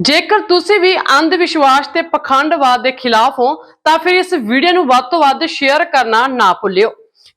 ਜੇਕਰ ਤੁਸੀਂ ਵੀ ਅੰਧ ਵਿਸ਼ਵਾਸ ਤੇ ਪਖੰਡਵਾਦ ਦੇ ਖਿਲਾਫ ਹੋ, ਤਾਂ ਫਿਰ ਇਸ ਵੀਡੀਓ ਨੂੰ ਵੱਧ ਤੋਂ ਵੱਧ ਸ਼ੇਅਰ ਕਰਨਾ ਨਾ ਭੁੱਲਿਓ।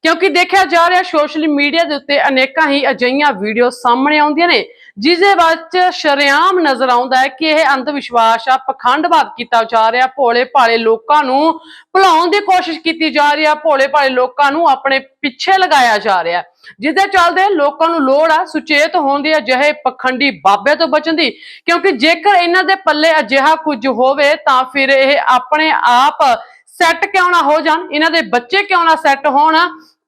ਕਿਉਂਕਿ ਦੇਖਿਆ ਜਾ ਰਿਹਾ ਸੋਸ਼ਲ ਮੀਡੀਆ ਦੇ ਉੱਤੇ ਅਨੇਕਾਂ ਹੀ ਅਜਿਹੀਆਂ ਵੀਡੀਓ ਸਾਹਮਣੇ ਆਉਂਦੀਆਂ ਨੇ ਜਿਸ ਦੇ ਵਿੱਚ ਸ਼ਰੇਆਮ ਨਜ਼ਰ ਆਉਂਦਾ ਹੈ ਕਿ ਇਹ ਅੰਧ ਵਿਸ਼ਵਾਸ ਆ, ਪਖੰਡਵਾਦ ਕੀਤਾ ਜਾ ਰਿਹਾ ਭੋਲੇ ਭਾਲੇ ਲੋਕਾਂ ਨੂੰ ਭੁਲਾਉਣ ਦੀ ਕੋਸ਼ਿਸ਼ ਕੀਤੀ ਜਾ ਰਹੀ ਆ ਭੋਲੇ ਭਾਲੇ ਲੋਕਾਂ ਨੂੰ ਆਪਣੇ ਪਿੱਛੇ ਲਗਾਇਆ ਜਾ ਰਿਹਾ। ਜਿਹਦੇ ਚੱਲਦੇ ਲੋਕਾਂ ਨੂੰ ਲੋੜ ਆ, ਸੁਚੇਤ ਹੋਣ ਦੀ ਅਜਿਹੇ ਪਖੰਡੀ ਬਾਬੇ ਤੋਂ ਬਚਣ ਦੀ। ਕਿਉਂਕਿ ਜੇਕਰ ਇਹਨਾਂ ਦੇ ਪੱਲੇ ਅਜਿਹਾ ਕੁਝ ਹੋਵੇ, ਤਾਂ ਫਿਰ ਇਹ ਆਪਣੇ ਆਪ ਸੈੱਟ ਕਿਉਂ ਨਾ ਹੋ ਜਾਣ? ਇਹਨਾਂ ਦੇ ਬੱਚੇ ਕਿਉਂ ਨਾ ਸੈੱਟ ਹੋਣ?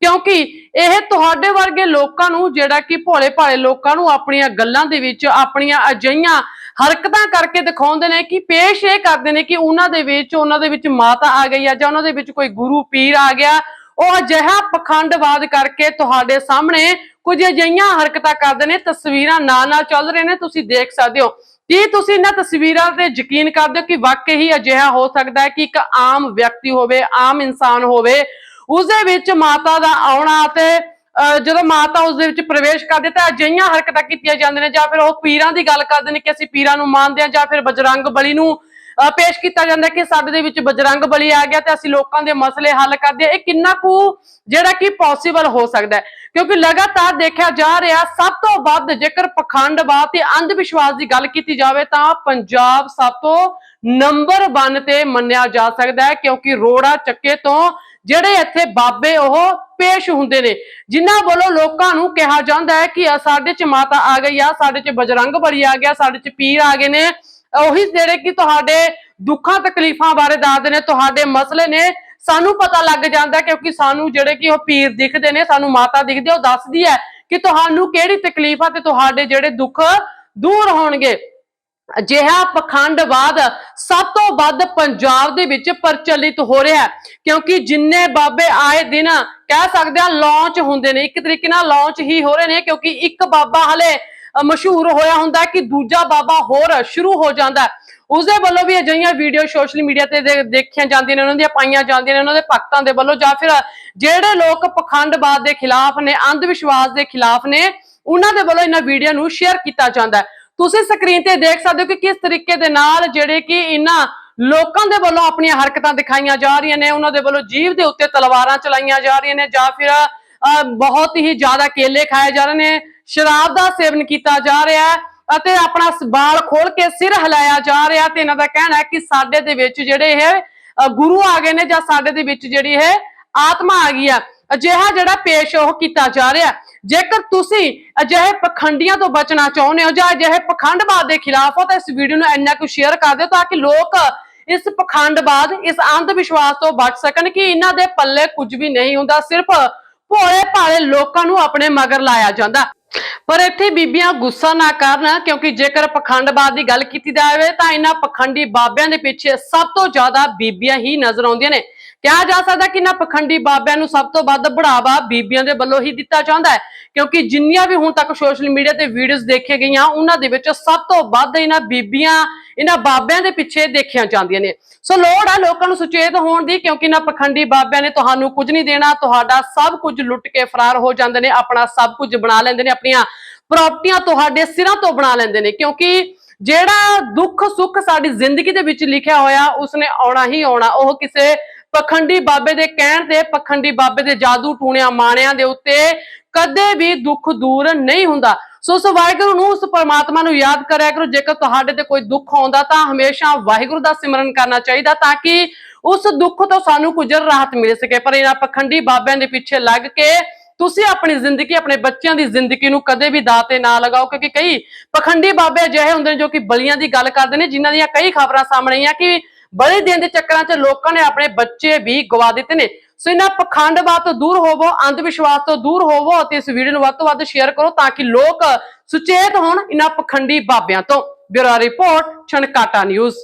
ਕਿਉਂਕਿ ਇਹ ਤੁਹਾਡੇ ਵਰਗੇ ਲੋਕਾਂ ਨੂੰ, ਜਿਹੜਾ ਕਿ ਭੋਲੇ ਭਾਲੇ ਲੋਕਾਂ ਨੂੰ ਆਪਣੀਆਂ ਗੱਲਾਂ ਦੇ ਵਿੱਚ, ਆਪਣੀਆਂ ਅਜਈਆਂ ਹਰਕਤਾਂ ਕਰਕੇ ਦਿਖਾਉਂਦੇ ਨੇ ਕਿ ਪੇਸ਼ ਇਹ ਕਰਦੇ ਨੇ ਕਿ ਉਹਨਾਂ ਦੇ ਵਿੱਚ, ਉਹਨਾਂ ਦੇ ਵਿੱਚ ਮਾਤਾ ਆ ਗਈ ਆ ਜਾਂ ਉਹਨਾਂ ਦੇ ਵਿੱਚ ਕੋਈ ਗੁਰੂ ਪੀਰ ਆ ਗਿਆ ਉਹ ਅਜਿਹਾ ਪਖੰਡਵਾਦ ਕਰਕੇ ਤੁਹਾਡੇ ਸਾਹਮਣੇ ਕੁਝ ਅਜਿਹੀਆਂ ਹਰਕਤਾਂ ਕਰਦੇ ਨੇ, ਤਸਵੀਰਾਂ ਨਾਲ ਨਾਲ ਚੱਲ ਰਹੇ ਨੇ, ਤੁਸੀਂ ਦੇਖ ਸਕਦੇ ਹੋ। ਕੀ ਤੁਸੀਂ ਇਹਨਾਂ ਤਸਵੀਰਾਂ ਤੇ ਯਕੀਨ ਕਰਦੇ ਹੋ ਕਿ ਵਾਕਈ ਹੀ ਅਜਿਹਾ ਹੋ ਸਕਦਾ ਹੈ ਕਿ ਇੱਕ ਆਮ ਵਿਅਕਤੀ ਹੋਵੇ, ਆਮ ਇਨਸਾਨ ਹੋਵੇ ਉਸ ਦੇ ਵਿੱਚ ਮਾਤਾ ਦਾ ਆਉਣਾ ਤੇ ਅਹ ਜਦੋਂ ਮਾਤਾ ਉਸ ਦੇ ਵਿੱਚ ਪ੍ਰਵੇਸ਼ ਕਰਦੇ ਤਾਂ ਅਜਿਹੀਆਂ ਹਰਕਤਾਂ ਕੀਤੀਆਂ ਜਾਂਦੀਆਂ ਨੇ ਜਾਂ ਫਿਰ ਉਹ ਪੀਰਾਂ ਦੀ ਗੱਲ ਕਰਦੇ ਨੇ ਕਿ ਅਸੀਂ ਪੀਰਾਂ ਨੂੰ ਮੰਨਦੇ ਹਾਂ ਜਾਂ ਫਿਰ ਬਜਰੰਗ ਬਲੀ ਨੂੰ ਪੇਸ਼ ਕੀਤਾ ਜਾਂਦਾ ਕਿ ਸਾਡੇ ਦੇ ਵਿੱਚ ਬਜਰੰਗ ਬਲੀ ਆ ਗਿਆ ਤੇ ਅਸੀਂ ਲੋਕਾਂ ਦੇ ਮਸਲੇ ਹੱਲ ਕਰਦੇ ਹਾਂ ਇਹ ਕਿੰਨਾ ਕੁ ਜਿਹੜਾ ਕਿ ਪੋਸੀਬਲ ਹੋ ਸਕਦਾ ਹੈ। ਕਿਉਂਕਿ ਲਗਾਤਾਰ ਦੇਖਿਆ ਜਾ ਰਿਹਾ, ਸਭ ਤੋਂ ਵੱਧ ਜੇਕਰ ਪਖੰਡਵਾਦ ਤੇ ਅੰਧ ਵਿਸ਼ਵਾਸ ਦੀ ਗੱਲ ਕੀਤੀ ਜਾਵੇ ਤਾਂ ਪੰਜਾਬ ਸਭ ਤੋਂ ਨੰਬਰ 1 ਤੇ ਮੰਨਿਆ ਜਾ ਸਕਦਾ ਹੈ। ਕਿਉਂਕਿ ਰੋੜਾ ਚੱਕੇ ਤੋਂ ਜਿਹੜੇ ਇੱਥੇ ਬਾਬੇ ਉਹ ਪੇਸ਼ ਹੁੰਦੇ ਨੇ, ਜਿਨ੍ਹਾਂ ਵੱਲੋਂ ਲੋਕਾਂ ਨੂੰ ਕਿਹਾ ਜਾਂਦਾ ਹੈ ਕਿ ਸਾਡੇ ਚ ਮਾਤਾ ਆ ਗਈ ਆ, ਸਾਡੇ ਚ ਬਜਰੰਗ ਬਲੀ ਆ ਗਿਆ, ਸਾਡੇ ਚ ਪੀਰ ਆ ਗਏ ਨੇ। ਉਹੀ ਜਿਹੜੇ ਕਿ ਤੁਹਾਡੇ ਦੁੱਖਾਂ ਤਕਲੀਫਾਂ ਬਾਰੇ ਦੱਸਦੇ ਨੇ ਤੁਹਾਡੇ ਮਸਲੇ ਨੇ ਸਾਨੂੰ ਪਤਾ ਲੱਗ ਜਾਂਦਾ ਕਿਉਂਕਿ ਸਾਨੂੰ ਜਿਹੜੇ ਕਿ ਉਹ ਪੀਰ ਦਿਖਦੇ ਨੇ ਸਾਨੂੰ ਮਾਤਾ ਦਿਖਦੇ ਹੈ, ਉਹ ਦੱਸਦੀ ਹੈ ਕਿ ਤੁਹਾਨੂੰ ਕਿਹੜੀ ਤਕਲੀਫ ਆ ਤੇ ਤੁਹਾਡੇ ਜਿਹੜੇ ਦੁੱਖ ਦੂਰ ਹੋਣਗੇ। ਅਜਿਹਾ ਪਖੰਡਵਾਦ ਸਭ ਤੋਂ ਵੱਧ ਪੰਜਾਬ ਦੇ ਵਿੱਚ ਪ੍ਰਚਲਿਤ ਹੋ ਰਿਹਾ ਕਿਉਂਕਿ ਜਿੰਨੇ ਬਾਬੇ ਆਏ ਦਿਨ ਕਹਿ ਸਕਦੇ ਆ ਲਾਂਚ ਹੁੰਦੇ ਨੇ ਇੱਕ ਤਰੀਕੇ ਨਾਲ ਲਾਂਚ ਹੀ ਹੋ ਰਹੇ ਨੇ ਕਿਉਂਕਿ ਇੱਕ ਬਾਬਾ ਹਲੇ ਮਸ਼ਹੂਰ ਹੋਇਆ ਹੁੰਦਾ ਕਿ ਦੂਜਾ ਬਾਬਾ ਹੋਰ ਸ਼ੁਰੂ ਹੋ ਜਾਂਦਾ ਉਸਦੇ ਵੱਲੋਂ ਵੀ ਅਜਿਹੀਆਂ ਵੀਡੀਓ ਸੋਸ਼ਲ ਮੀਡੀਆ ਤੇ ਦੇ- ਦੇਖੀਆਂ ਜਾਂਦੀਆਂ ਨੇ, ਉਹਨਾਂ ਦੀਆਂ ਪਾਈਆਂ ਜਾਂਦੀਆਂ ਨੇ, ਉਹਨਾਂ ਦੇ ਭਗਤਾਂ ਦੇ ਵੱਲੋਂ ਜਾਂ ਫਿਰ ਜਿਹੜੇ ਲੋਕ ਪਖੰਡਵਾਦ ਦੇ ਖਿਲਾਫ ਨੇ ਅੰਧ ਵਿਸ਼ਵਾਸ ਦੇ ਖਿਲਾਫ ਨੇ, ਉਹਨਾਂ ਦੇ ਵੱਲੋਂ ਇਹਨਾਂ ਵੀਡੀਓ ਨੂੰ ਸ਼ੇਅਰ ਕੀਤਾ ਜਾਂਦਾ ਤੁਸੀਂ ਸਕਰੀਨ ਤੇ ਦੇਖ ਸਕਦੇ ਹੋ ਕਿ ਕਿਸ ਤਰੀਕੇ ਦੇ ਨਾਲ ਜਿਹੜੇ ਕਿ ਇਹਨਾਂ ਲੋਕਾਂ ਦੇ ਵੱਲੋਂ ਆਪਣੀਆਂ ਹਰਕਤਾਂ ਦਿਖਾਈਆਂ ਜਾ ਰਹੀਆਂ ਨੇ, ਉਹਨਾਂ ਦੇ ਵੱਲੋਂ ਜੀਵ ਦੇ ਉੱਤੇ ਤਲਵਾਰਾਂ ਚਲਾਈਆਂ ਜਾ ਰਹੀਆਂ ਨੇ ਜਾਂ ਫਿਰ ਬਹੁਤ ਹੀ ਜ਼ਿਆਦਾ ਕੇਲੇ ਖਾਏ ਜਾ ਰਹੇ ਨੇ ਸ਼ਰਾਬ ਦਾ ਸੇਵਨ ਕੀਤਾ ਜਾ ਰਿਹਾ ਹੈ ਅਤੇ ਆਪਣਾ ਬਾਲ ਖੋਲ ਕੇ ਸਿਰ ਹਿਲਾਇਆ ਜਾ ਰਿਹਾ ਤੇ ਇਹਨਾਂ ਦਾ ਕਹਿਣਾ ਹੈ ਕਿ ਸਾਡੇ ਦੇ ਵਿੱਚ ਜਿਹੜੇ ਇਹ ਗੁਰੂ ਆ ਗਏ ਨੇ ਜਾਂ ਸਾਡੇ ਦੇ ਵਿੱਚ ਜਿਹੜੀ ਇਹ ਆਤਮਾ ਆ ਗਈ ਆ ਅਜਿਹਾ ਜਿਹੜਾ ਪੇਸ਼ ਉਹ ਕੀਤਾ ਜਾ ਰਿਹਾ ਜੇਕਰ ਤੁਸੀਂ ਅਜਿਹੇ ਪਖੰਡੀਆਂ ਤੋਂ ਬਚਣਾ ਚਾਹੁੰਦੇ ਹੋ ਜਾਂ ਅਜਿਹੇ ਪਖੰਡਵਾਦ ਦੇ ਖਿਲਾਫ ਹੋ ਤਾਂ ਇਸ ਵੀਡੀਓ ਨੂੰ ਇੰਨਾ ਕੁ ਸ਼ੇਅਰ ਕਰ ਦਿਓ ਤਾਂ ਕਿ ਲੋਕ ਇਸ ਪਖੰਡਵਾਦ, ਇਸ ਅੰਧ ਵਿਸ਼ਵਾਸ ਤੋਂ ਬਚ ਸਕਣ ਕਿ ਇਹਨਾਂ ਦੇ ਪੱਲੇ ਕੁਝ ਵੀ ਨਹੀਂ ਹੁੰਦਾ, ਸਿਰਫ ਭੋਲੇ ਭਾਲੇ ਲੋਕਾਂ ਨੂੰ ਆਪਣੇ ਮਗਰ ਲਾਇਆ ਜਾਂਦਾ। ਪਰ ਇੱਥੇ ਬੀਬੀਆਂ ਗੁੱਸਾ ਨਾ ਕਰਨ, ਕਿਉਂਕਿ ਜੇਕਰ ਪਖੰਡਵਾਦ ਦੀ ਗੱਲ ਕੀਤੀ ਜਾਵੇ ਤਾਂ ਇਹਨਾਂ ਪਖੰਡੀ ਬਾਬਿਆਂ ਦੇ ਪਿੱਛੇ ਸਭ ਤੋਂ ਜ਼ਿਆਦਾ ਬੀਬੀਆਂ ਹੀ ਨਜ਼ਰ ਆਉਂਦੀਆਂ ਨੇ। ਕਿਹਾ ਜਾ ਸਕਦਾ ਕਿ ਇਹਨਾਂ ਪਖੰਡੀ ਬਾਬਿਆਂ ਨੂੰ ਸਭ ਤੋਂ ਵੱਧ ਬੜਾਵਾ ਬੀਬੀਆਂ ਦੇ ਵੱਲੋਂ ਹੀ ਦਿੱਤਾ ਜਾਂਦਾ ਹੈ, ਕਿਉਂਕਿ ਜਿੰਨੀਆਂ ਵੀ ਹੁਣ ਤੱਕ ਸੋਸ਼ਲ ਮੀਡੀਆ ਤੇ ਵੀਡੀਓਜ਼ ਦੇਖੇ ਗਈਆਂ, ਉਹਨਾਂ ਦੇ ਵਿੱਚ ਸਭ ਤੋਂ ਵੱਧ ਇਹਨਾਂ ਬੀਬੀਆਂ, ਇਹਨਾਂ ਬਾਬਿਆਂ ਦੇ ਪਿੱਛੇ ਦੇਖੀਆਂ ਜਾਂਦੀਆਂ ਨੇ। ਸੋ ਲੋੜ ਆ ਲੋਕਾਂ ਨੂੰ ਸੁਚੇਤ ਹੋਣ ਦੀ, ਕਿਉਂਕਿ ਇਹਨਾਂ ਪਖੰਡੀ ਬਾਬਿਆਂ ਨੇ ਤੁਹਾਨੂੰ ਕੁਝ ਨਹੀਂ ਦੇਣਾ, ਤੁਹਾਡਾ ਸਭ ਕੁਝ ਲੁੱਟ ਕੇ ਫਰਾਰ ਹੋ ਜਾਂਦੇ ਨੇ, ਆਪਣਾ ਸਭ ਕੁਝ ਬਣਾ ਲੈਂਦੇ ਨੇ, ਆਪਣੀਆਂ ਪ੍ਰਾਪਰਟੀਆਂ ਤੁਹਾਡੇ ਸਿਰਾਂ ਤੋਂ ਬਣਾ ਲੈਂਦੇ ਨੇ, ਕਿਉਂਕਿ ਜਿਹੜਾ ਦੁੱਖ ਸੁੱਖ ਸਾਡੀ ਜ਼ਿੰਦਗੀ ਦੇ ਵਿੱਚ ਲਿਖਿਆ ਹੋਇਆ, ਉਸਨੇ ਆਉਣਾ ਹੀ ਆਉਣਾ, ਉਹ ਕਿਸੇ ਪਖੰਡੀ ਬਾਬੇ ਦੇ ਕਹਿਣ ਤੇ ਪਖੰਡੀ ਬਾਬੇ ਦੇ ਜਾਦੂ ਟੂਣਿਆਂ ਮਾਣਿਆਂ ਦੇ ਉੱਤੇ ਕਦੇ ਵੀ ਦੁੱਖ ਦੂਰ ਨਹੀਂ ਹੁੰਦਾ। ਸੋ ਉਸ ਵਾਹਿਗੁਰੂ ਨੂੰ ਉਸ ਪਰਮਾਤਮਾ ਨੂੰ ਯਾਦ ਕਰਿਆ ਕਰੋ, ਜੇਕਰ ਤੁਹਾਡੇ ਤੇ ਕੋਈ ਦੁੱਖ ਆਉਂਦਾ ਤਾਂ ਹਮੇਸ਼ਾ ਵਾਹਿਗੁਰੂ ਦਾ ਸਿਮਰਨ ਕਰਨਾ ਚਾਹੀਦਾ ਤਾਂ ਕਿ ਉਸ ਦੁੱਖ ਤੋਂ ਸਾਨੂੰ ਕੁਝ ਰਾਹਤ ਮਿਲ ਸਕੇ। ਪਰ ਇਹਨਾਂ ਪਖੰਡੀ ਬਾਬਿਆਂ ਦੇ ਪਿੱਛੇ ਲੱਗ ਕੇ ਤੁਸੀਂ ਆਪਣੀ ਜ਼ਿੰਦਗੀ, ਆਪਣੇ ਬੱਚਿਆਂ ਦੀ ਜ਼ਿੰਦਗੀ ਨੂੰ ਕਦੇ ਵੀ ਦਾਤੇ ਨਾ ਲਗਾਓ, ਕਿਉਂਕਿ ਕਈ ਪਖੰਡੀ ਬਾਬੇ ਅਜਿਹੇ ਹੁੰਦੇ ਨੇ ਜੋ ਕਿ ਬਲੀਆਂ ਦੀ ਗੱਲ ਕਰਦੇ ਨੇ, ਜਿਨ੍ਹਾਂ ਦੀਆਂ ਕਈ ਖਬਰਾਂ ਸਾਹਮਣੇ ਆਈਆਂ ਕਿ ਬੜੇ ਦਿਨ ਦੇ ਚੱਕਰਾਂ 'ਚ ਲੋਕਾਂ ਨੇ ਆਪਣੇ ਬੱਚੇ ਵੀ ਗਵਾ ਦਿੱਤੇ ਨੇ। ਸੋ ਇਹਨਾਂ ਪਖੰਡਵਾਦ ਤੋਂ ਦੂਰ ਹੋਵੋ ਅੰਧ ਵਿਸ਼ਵਾਸ ਤੋਂ ਦੂਰ ਹੋਵੋ ਅਤੇ ਇਸ ਵੀਡੀਓ ਨੂੰ ਵੱਧ ਤੋਂ ਵੱਧ ਸ਼ੇਅਰ ਕਰੋ ਤਾਂ ਕਿ ਲੋਕ ਸੁਚੇਤ ਹੋਣ ਇਹਨਾਂ ਪਖੰਡੀ ਬਾਬਿਆਂ ਤੋਂ। Bureau report, Chhankata news.